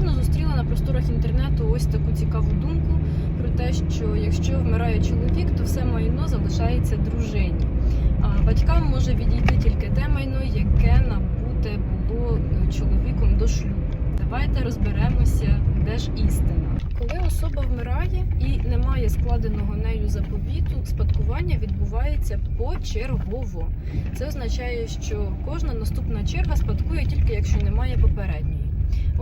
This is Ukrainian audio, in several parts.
Нещодавно зустріла на просторах інтернету ось таку цікаву думку про те, що якщо вмирає чоловік, то все майно залишається дружині. А батькам може відійти тільки те майно, яке набуте було е, чоловіком до шлюбу. Давайте розберемося, де ж істина. Коли особа вмирає і немає складеного нею заповіту, спадкування відбувається почергово. Це означає, що кожна наступна черга спадкує тільки якщо немає попередньої.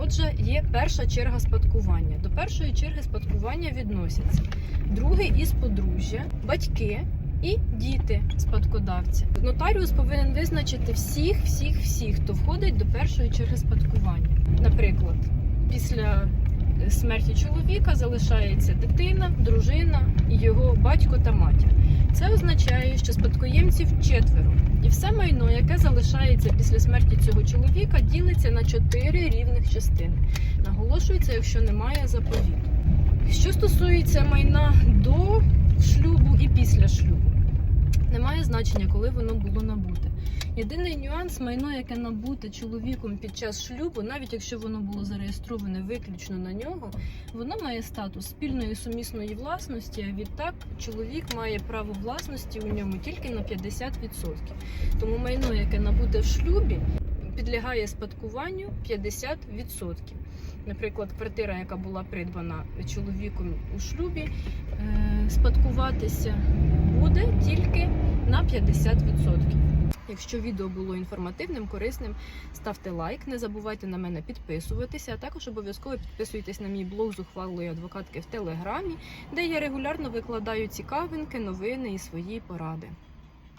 Отже, є перша черга спадкування. До першої черги спадкування відносяться другий із подружжя, батьки і діти спадкодавці. Нотаріус повинен визначити всіх, всіх, всіх, хто входить до першої черги спадкування. Наприклад, після смерті чоловіка залишається дитина, дружина, його батько та матір. Це означає, що спадкоємців четверо, і все майно, яке залишається після смерті цього чоловіка, ділиться на чотири рівних частини. Наголошується, якщо немає заповіту. Що стосується майна до шлюбу і після шлюбу, немає значення, коли воно було набуте. Єдиний нюанс майно, яке набуте чоловіком під час шлюбу, навіть якщо воно було зареєстроване виключно на нього, воно має статус спільної сумісної власності. А відтак чоловік має право власності у ньому тільки на 50%. Тому майно, яке набуте в шлюбі, підлягає спадкуванню 50%. Наприклад, квартира, яка була придбана чоловіком у шлюбі, е, спадкуватися буде тільки на 50%. Якщо відео було інформативним, корисним, ставте лайк, не забувайте на мене підписуватися, а також обов'язково підписуйтесь на мій блог зухвалої адвокатки в телеграмі, де я регулярно викладаю цікавинки, новини і свої поради.